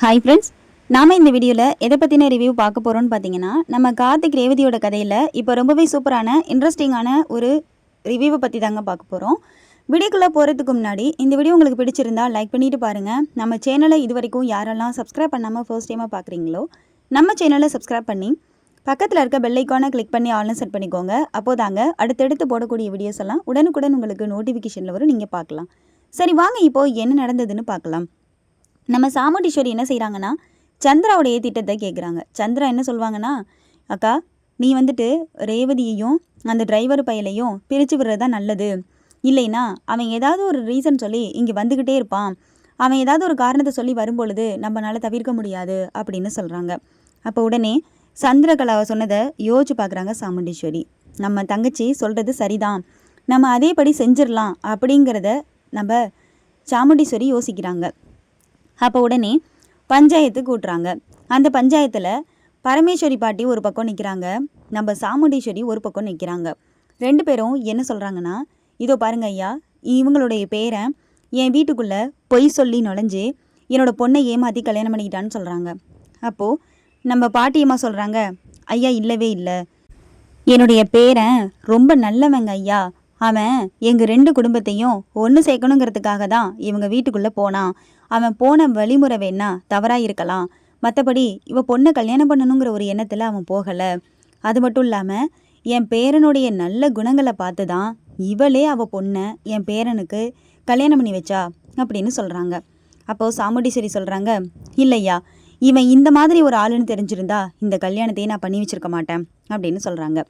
Hi friends நாம் இந்த வீடியோவில் எதை பற்றின ரிவ்யூ பார்க்க போகிறோம்னு பார்த்தீங்கன்னா நம்ம கார்த்திக் ரேவதியோட கதையில் இப்போ ரொம்பவே சூப்பரான இன்ட்ரெஸ்டிங்கான ஒரு ரிவ்யூவை பற்றி தாங்க பார்க்க போகிறோம் வீடியோக்குள்ளே போகிறதுக்கு முன்னாடி இந்த வீடியோ உங்களுக்கு பிடிச்சிருந்தா லைக் பண்ணிட்டு பாருங்கள் நம்ம சேனலை இது வரைக்கும் யாரெல்லாம் சப்ஸ்கிரைப் பண்ணாமல் ஃபர்ஸ்ட் டைமாக பார்க்குறீங்களோ நம்ம சேனலை சப்ஸ்கிரைப் பண்ணி பக்கத்தில் இருக்க பெல் கிளிக் பண்ணி ஆன்லைன் செட் பண்ணிக்கோங்க. அப்போதாங்க அடுத்தடுத்து போடக்கூடிய வீடியோஸ் எல்லாம் உடனுக்குடன் உங்களுக்கு நோட்டிஃபிகேஷனில் வரும். நீங்கள் பார்க்கலாம். சரி வாங்க இப்போது என்ன நடந்ததுன்னு பார்க்கலாம். நம்ம சாமுண்டீஸ்வரி என்ன செய்கிறாங்கன்னா சந்திராவுடைய திட்டத்தை கேட்குறாங்க சந்திரா என்ன சொல்லுவாங்கன்னா அக்கா நீ வந்துட்டு ரேவதியையும் அந்த டிரைவர் பயலையும் பிரித்து விடுறது தான் நல்லது. இல்லைன்னா அவன் ஏதாவது ஒரு ரீசன் சொல்லி இங்கே வந்துக்கிட்டே இருப்பான். அவன் ஏதாவது ஒரு காரணத்தை சொல்லி வரும்பொழுது நம்மளால் தவிர்க்க முடியாது அப்படின்னு சொல்கிறாங்க அப்போ உடனே சந்திரகலாவை சொன்னதை யோசிச்சு பார்க்குறாங்க சாமுண்டீஸ்வரி. நம்ம தங்கச்சி சொல்கிறது சரிதான். நம்ம அதேபடி செஞ்சிடலாம் அப்படிங்கிறத நம்ம சாமுண்டீஸ்வரி யோசிக்கிறாங்க. அப்போ உடனே பஞ்சாயத்து கூட்டுறாங்க. அந்த பஞ்சாயத்தில் பரமேஸ்வரி பாட்டி ஒரு பக்கம் நிற்கிறாங்க நம்ம சாமுண்டீஸ்வரி ஒரு பக்கம் நிற்கிறாங்க ரெண்டு பேரும் என்ன சொல்கிறாங்கன்னா இதோ பாருங்க ஐயா இவங்களுடைய பேரை என் வீட்டுக்குள்ளே பொய் சொல்லி நுழைஞ்சு என்னோட பொண்ணை ஏமாற்றி கல்யாணம் பண்ணிக்கிட்டான்னு சொல்கிறாங்க அப்போது நம்ம பாட்டியம்மா சொல்கிறாங்க ஐயா இல்லவே இல்லை. என்னுடைய பேரன் ரொம்ப நல்லவங்க ஐயா. அவன் எங்கள் ரெண்டு குடும்பத்தையும் ஒன்று சேர்க்கணுங்கிறதுக்காக தான் இவங்க வீட்டுக்குள்ளே போனான். அவன் போன வழிமுறை வேணா தவறாக இருக்கலாம். மற்றபடி இவ பொண்ணை கல்யாணம் பண்ணணுங்கிற ஒரு எண்ணத்தில் அவன் போகலை. அது மட்டும் இல்லாமல் என் பேரனுடைய நல்ல குணங்களை பார்த்து தான் இவளே அவள் பொண்ணை என் பேரனுக்கு கல்யாணம் பண்ணி வச்சா அப்படின்னு சொல்கிறாங்க அப்போது சாமுண்டீஸ்வரி சொல்கிறாங்க இல்லையா இவன் இந்த மாதிரி ஒரு ஆளுன்னு தெரிஞ்சிருந்தா இந்த கல்யாணத்தையே நான் பண்ணி வச்சிருக்க மாட்டேன் அப்படின்னு சொல்கிறாங்க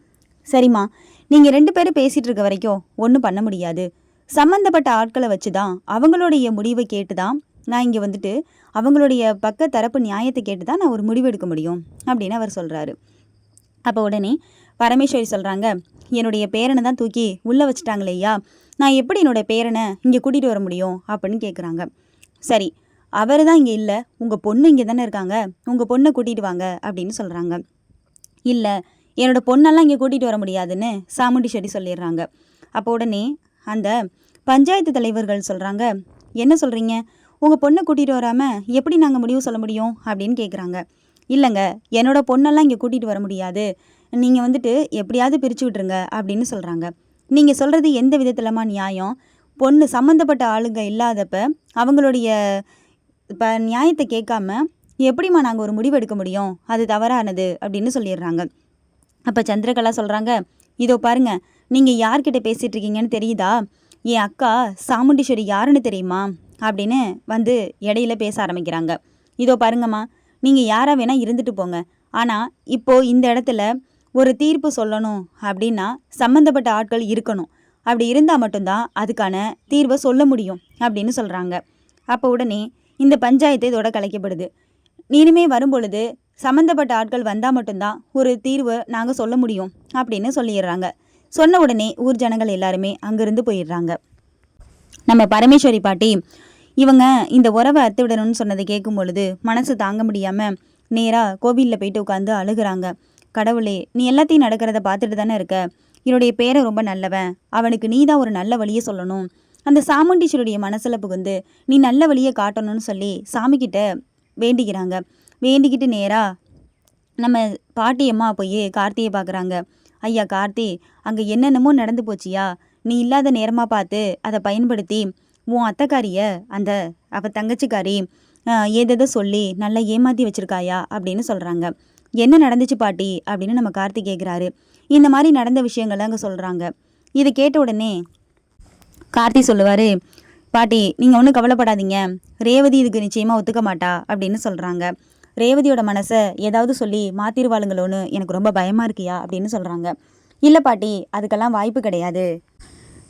சரிம்மா நீங்கள் ரெண்டு பேரும் பேசிகிட்டு இருக்க வரைக்கும் ஒன்றும் பண்ண முடியாது. சம்மந்தப்பட்ட ஆட்களை வச்சு தான் அவங்களுடைய முடிவை கேட்டு தான் நான் இங்கே வந்துட்டு அவங்களுடைய பக்க தரப்பு நியாயத்தை கேட்டு தான் நான் ஒரு முடிவு எடுக்க முடியும் அப்படின்னு அவர் சொல்கிறாரு அப்போ உடனே பரமேஸ்வரி சொல்கிறாங்க என்னுடைய பேரனை தான் தூக்கி உள்ளே வச்சுட்டாங்களேயா நான் எப்படி என்னோட பேரனை இங்கே கூட்டிகிட்டு வர முடியும்? அப்படின்னு கேட்குறாங்க சரி அவர் தான் இங்கே இல்லை உங்கள் பொண்ணு இங்கே தானே இருக்காங்க உங்கள் பொண்ணை கூட்டிகிட்டு வாங்க அப்படின்னு சொல்கிறாங்க இல்லை என்னோட பொண்ணெல்லாம் இங்கே கூட்டிகிட்டு வர முடியாதுன்னு சாமுண்டி சாமுண்டீஸ்வரி சொல்லிடுறாங்க. அப்போ உடனே அந்த பஞ்சாயத்து தலைவர்கள் சொல்கிறாங்க என்ன சொல்கிறீங்க உங்கள் பொண்ணை கூட்டிகிட்டு வராமல் எப்படி நாங்கள் முடிவு சொல்ல முடியும்? அப்படின்னு கேட்குறாங்க இல்லைங்க என்னோட பொண்ணெல்லாம் இங்கே கூட்டிகிட்டு வர முடியாது. நீங்கள் வந்துட்டு எப்படியாவது பிரித்து விட்ருங்க அப்படின்னு சொல்கிறாங்க நீங்கள் சொல்கிறது எந்த விதத்திலமா நியாயம்? பொண்ணு சம்மந்தப்பட்ட ஆளுங்க இல்லாதப்ப அவங்களுடைய இப்போ நியாயத்தை கேட்காம எப்படிம்மா நாங்கள் ஒரு முடிவு எடுக்க முடியும்? அது தவறானது அப்படின்னு சொல்லிடுறாங்க. அப்போ சந்திரகலா சொல்கிறாங்க இதோ பாருங்க நீங்கள் யார்கிட்ட பேசிகிட்டு இருக்கீங்கன்னு தெரியுதா? என் அக்கா சாமுண்டீஸ்வரி யாருன்னு தெரியுமா? அப்படின்னு வந்து இடையில பேச ஆரம்பிக்கிறாங்க. இதோ பாருங்கம்மா நீங்கள் யாராக வேணால் இருந்துட்டு போங்க. ஆனால் இப்போது இந்த இடத்துல ஒரு தீர்ப்பு சொல்லணும் அப்படின்னா சம்மந்தப்பட்ட ஆட்கள் இருக்கணும். அப்படி இருந்தால் மட்டும்தான் அதுக்கான தீர்வை சொல்ல முடியும் அப்படின்னு சொல்கிறாங்க அப்போ உடனே இந்த பஞ்சாயத்து இதோட கலைக்கப்படுது. இனிமே வரும்பொழுது சம்மந்தப்பட்ட ஆட்கள் வந்தால் மட்டும்தான் ஒரு தீர்வு நாங்கள் சொல்ல முடியும் அப்படின்னு சொல்லிடுறாங்க. சொன்ன உடனே ஊர் ஜனங்கள் எல்லாருமே அங்கேருந்து போயிடுறாங்க. நம்ம பரமேஸ்வரி பாட்டி இவங்க இந்த உறவை அத்து விடணும்னு சொன்னதை கேட்கும் பொழுது மனசு தாங்க முடியாமல் நேராக கோவிலில் போயிட்டு உட்காந்து அழுகுறாங்க. கடவுளே நீ எல்லாத்தையும் நடக்கிறத பார்த்துட்டு தானே இருக்க? என்னுடைய பேரை ரொம்ப நல்லவன். அவனுக்கு நீ தான் ஒரு நல்ல வழியை சொல்லணும். அந்த சாமுண்டீஸ்வருடைய மனசில் புகுந்து நீ நல்ல வழியை காட்டணும்னு சொல்லி சாமிக்கிட்ட வேண்டிக்கிறாங்க. வேண்டிக்கிட்டு நேராக நம்ம பாட்டியம்மா போய் கார்த்தியை பார்க்குறாங்க ஐயா கார்த்தி அங்கே என்னென்னமோ நடந்து போச்சியா? நீ இல்லாத நேரமாக பார்த்து அதை பயன்படுத்தி உன் அத்தைக்காரிய அந்த அவ தங்கச்சிக்காரி ஏதேதோ சொல்லி நல்லா ஏமாற்றி வச்சிருக்காயா? அப்படின்னு சொல்கிறாங்க என்ன நடந்துச்சு பாட்டி? அப்படின்னு நம்ம கார்த்தி கேட்குறாரு இந்த மாதிரி நடந்த விஷயங்களை அங்கே சொல்கிறாங்க இதை கேட்ட உடனே கார்த்தி சொல்லுவார் பாட்டி நீங்கள் ஒன்றும் கவலைப்படாதீங்க. ரேவதி இதுக்கு நிச்சயமாக ஒத்துக்க மாட்டா அப்படின்னு சொல்கிறாங்க ரேவதியோட மனசை ஏதாவது சொல்லி மாத்திருவாளுங்களோன்னு எனக்கு ரொம்ப பயமாக இருக்கியா அப்படின்னு சொல்கிறாங்க இல்லை பாட்டி அதுக்கெல்லாம் வாய்ப்பு கிடையாது.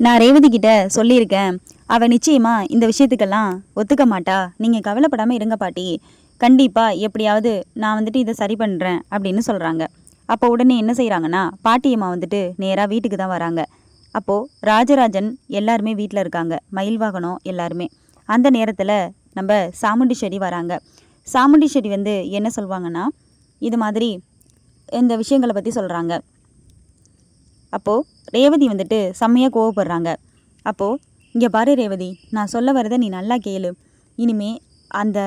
நான் ரேவதி கிட்ட சொல்லியிருக்கேன். அவள் நிச்சயமா இந்த விஷயத்துக்கெல்லாம் ஒத்துக்க மாட்டா. நீங்கள் கவலைப்படாமல் இருங்க பாட்டி. கண்டிப்பாக எப்படியாவது நான் வந்துட்டு இதை சரி பண்ணுறேன் அப்படின்னு சொல்கிறாங்க அப்போ உடனே என்ன செய்கிறாங்கன்னா பாட்டியம்மா வந்துட்டு நேராக வீட்டுக்கு தான் வராங்க. அப்போது ராஜராஜன் எல்லாருமே வீட்டில் இருக்காங்க. மயில் வாகனம் எல்லாருமே. அந்த நேரத்தில் நம்ம சாமுண்டீஸ்வரி வராங்க. சாமுண்டி செடி வந்து என்ன சொல்லுவாங்கன்னா இது மாதிரி இந்த விஷயங்களை பற்றி சொல்கிறாங்க அப்போது ரேவதி வந்துட்டு செம்மையாக கோவப்படுறாங்க. அப்போது இங்கே பாரு ரேவதி நான் சொல்ல வரதை நீ நல்லா கேளு. இனிமே அந்த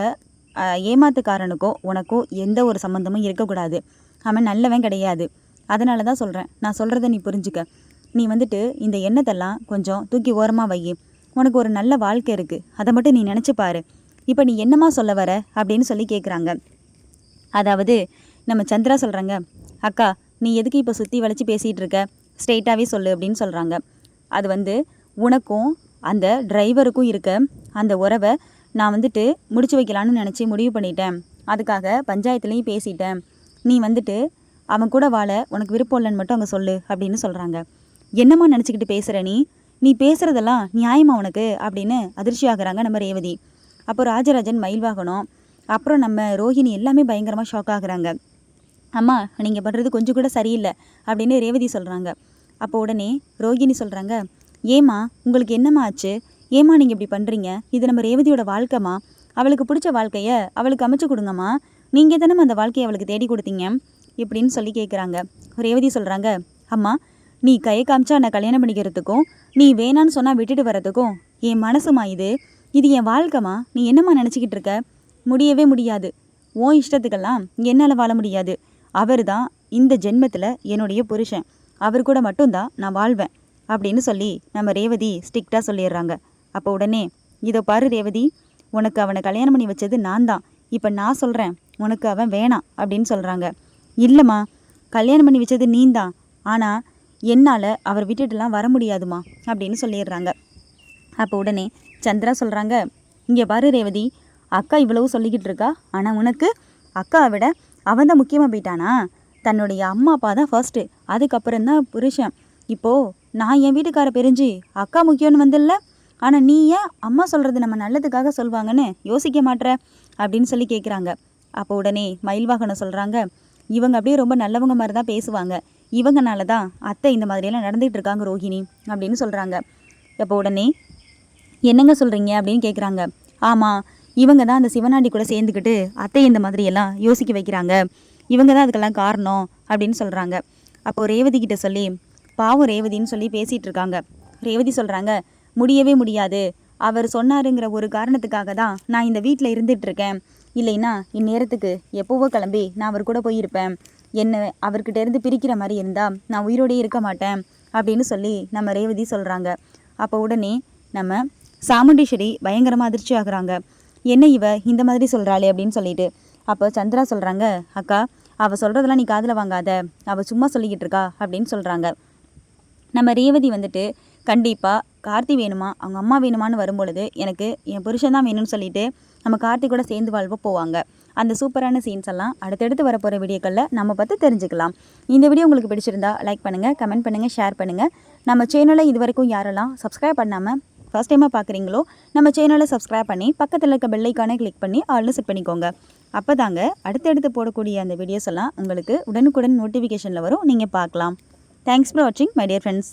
ஏமாத்துக்காரனுக்கோ உனக்கோ எந்த ஒரு சம்மந்தமும் இருக்கக்கூடாது. அவன் நல்லவன் கிடையாது. அதனால தான் சொல்கிறேன் நான் சொல்கிறத நீ புரிஞ்சுக்க. நீ வந்துட்டு இந்த எண்ணத்தெல்லாம் கொஞ்சம் தூக்கி ஓரமாக வை. உனக்கு ஒரு நல்ல வாழ்க்கை இருக்குது அதை மட்டும் நீ நினச்சி பாரு. இப்போ நீ என்னம்மா சொல்ல வர? அப்படின்னு சொல்லி கேட்குறாங்க அதாவது நம்ம சந்திரா சொல்கிறாங்க அக்கா நீ எதுக்கு இப்போ சுற்றி வளைச்சி பேசிகிட்டு இருக்க? ஸ்ட்ரெயிட்டாகவே சொல்லு அப்படின்னு சொல்கிறாங்க அது வந்து உனக்கும் அந்த டிரைவருக்கும் இருக்க அந்த உறவை நான் வந்துட்டு முடிச்சு வைக்கலான்னு நினச்சி முடிவு பண்ணிட்டேன். அதுக்காக பஞ்சாயத்துலேயும் பேசிட்டேன். நீ வந்துட்டு அவன் கூட வாழ உனக்கு விருப்பம் இல்லைன்னு மட்டும் அங்கே சொல்லு அப்படின்னு சொல்கிறாங்க என்னம்மா நினச்சிக்கிட்டு பேசுகிற நீ? நீ பேசுகிறதெல்லாம் நியாயமா உனக்கு? அப்படின்னு அதிர்ச்சியாகிறாங்க நம்ம ரேவதி. அப்போ ராஜராஜன் மயில் வாகனம் அப்புறம் நம்ம ரோஹிணி எல்லாமே பயங்கரமாக ஷாக் ஆகுறாங்க. அம்மா நீங்கள் பண்ணுறது கொஞ்சம் கூட சரியில்லை அப்படின்னு ரேவதி சொல்கிறாங்க அப்போ உடனே ரோஹிணி சொல்கிறாங்க ஏம்மா உங்களுக்கு என்னம்மா ஆச்சு? ஏம்மா நீங்கள் இப்படி பண்ணுறீங்க இது நம்ம ரேவதியோட வாழ்க்கைமா அவளுக்கு பிடிச்ச வாழ்க்கையை அவளுக்கு அமைச்சு கொடுங்கம்மா. நீங்கள் தானே அந்த வாழ்க்கையை அவளுக்கு தேடி கொடுத்தீங்க? இப்படின்னு சொல்லி கேட்குறாங்க ரேவதி சொல்கிறாங்க அம்மா நீ கையை காமிச்சா நான் கல்யாணம் பண்ணிக்கிறதுக்கும் நீ வேணான்னு சொன்னால் விட்டுட்டு வர்றதுக்கும் என் மனசுமா இது. இது என் வாழ்க்கைமா நீ என்னம்மா நினச்சிக்கிட்டு இருக்க? முடியவே முடியாது. உன் இஷ்டத்துக்கெல்லாம் என்னால் வாழ முடியாது. அவர் தான் இந்த ஜென்மத்தில் என்னுடைய புருஷன். அவர் கூட மட்டும்தான் நான் வாழ்வேன் அப்படின்னு சொல்லி நம்ம ரேவதி ஸ்ட்ரிக்டாக சொல்லிடுறாங்க. அப்போ உடனே இதோ பாரு ரேவதி உனக்கு அவனை கல்யாணம் பண்ணி வச்சது நான் தான் இப்போ நான் சொல்கிறேன் உனக்கு அவன் வேணாம் அப்படின்னு சொல்கிறாங்க இல்லைம்மா கல்யாணம் பண்ணி வச்சது நீந்தான். ஆனால் என்னால் அவர் விட்டுட்டுலாம் வர முடியாதுமா அப்படின்னு சொல்லிடுறாங்க. அப்போ உடனே சந்திரா சொல்கிறாங்க இங்கே பாரு ரேவதி அக்கா இவ்வளவு சொல்லிக்கிட்டு இருக்கா ஆனால் உனக்கு அக்காவை விட அவன் தான் முக்கியமாக போயிட்டானா? தன்னுடைய அம்மா அப்பா தான் ஃபர்ஸ்ட்டு அதுக்கப்புறம் தான் புருஷன். இப்போது நான் என் வீட்டுக்கார பிரிஞ்சு அக்கா முக்கியம்னு வந்தில்ல? ஆனால் நீ ஏன் அம்மா சொல்கிறது நம்ம நல்லதுக்காக சொல்வாங்கன்னு யோசிக்க மாட்ற? அப்படின்னு சொல்லி கேட்குறாங்க அப்போ உடனே மயில்வாகனம் சொல்கிறாங்க இவங்க அப்படியே ரொம்ப நல்லவங்க மாதிரி தான் பேசுவாங்க. இவங்கனால தான் அத்தை இந்த மாதிரியெல்லாம் நடந்துகிட்டு இருக்காங்க ரோஹிணி அப்படின்னு சொல்கிறாங்க அப்போ உடனே என்னங்க சொல்கிறீங்க அப்படின்னு கேட்குறாங்க ஆமாம் இவங்க தான் அந்த சிவனாண்டி கூட சேர்ந்துக்கிட்டு அத்தை இந்த மாதிரியெல்லாம் யோசிக்க வைக்கிறாங்க. இவங்க தான் அதுக்கெல்லாம் காரணம் அப்படின்னு சொல்கிறாங்க அப்போ ரேவதி கிட்ட சொல்லி பாவம் ரேவதின்னு சொல்லி பேசிகிட்டு இருக்காங்க. ரேவதி சொல்கிறாங்க முடியவே முடியாது. அவர் சொன்னாருங்கிற ஒரு காரணத்துக்காக தான் நான் இந்த வீட்டில் இருந்துகிட்ருக்கேன் இல்லைன்னா இந்நேரத்துக்கு எப்போவோ கிளம்பி நான் அவர் கூட போயிருப்பேன். என்ன அவர்கிட்ட இருந்து பிரிக்கிற மாதிரி இருந்தால் நான் உயிரோடயே இருக்க மாட்டேன். அப்படின்னு சொல்லி நம்ம ரேவதி சொல்கிறாங்க அப்போ உடனே நம்ம சாமுண்டீஸ்வரி பயங்கரமாக அதிர்ச்சி ஆகுறாங்க. என்ன இவ? இந்த மாதிரி சொல்கிறாளே அப்படின்னு சொல்லிட்டு. அப்போ சந்திரா சொல்கிறாங்க அக்கா அவள் சொல்கிறதெல்லாம் நீ காதில் வாங்காத. அவள் சும்மா சொல்லிக்கிட்டு இருக்கா அப்படின்னு சொல்கிறாங்க நம்ம ரேவதி வந்துட்டு கண்டிப்பாக கார்த்தி வேணுமா? அவங்க அம்மா வேணுமான்னு வரும்பொழுது எனக்கு என் புருஷன் தான் வேணும்னு சொல்லிட்டு நம்ம கார்த்தி கூட சேர்ந்து வாழ்வ போவாங்க. அந்த சூப்பரான சீன்ஸ் எல்லாம் அடுத்தடுத்து வரப்போகிற வீடியோக்களில் நம்ம பார்த்து தெரிஞ்சுக்கலாம். இந்த வீடியோ உங்களுக்கு பிடிச்சிருந்தா லைக் பண்ணுங்கள் கமெண்ட் பண்ணுங்கள் ஷேர் பண்ணுங்கள் நம்ம சேனலை இது வரைக்கும் யாரெல்லாம் சப்ஸ்கிரைப் பண்ணாமல் ஃபர்ஸ்ட் டைமாக பார்க்குறீங்களோ நம்ம சேனலை சப்ஸ்கிரைப் பண்ணி பக்கத்தில் இருக்க பெல்லைக்கானே கிளிக் பண்ணி ஆல்னு செட் பண்ணிக்கோங்க. அப்போ தாங்க அடுத்தடுத்து போடக்கூடிய அந்த வீடியோஸ் எல்லாம் உங்களுக்கு உடனுக்குடன் நோட்டிஃபிகேஷனில் வரும். நீங்கள் பார்க்கலாம். தேங்க்ஸ் ஃபார் வாட்சிங் மை டியர் ஃப்ரெண்ட்ஸ்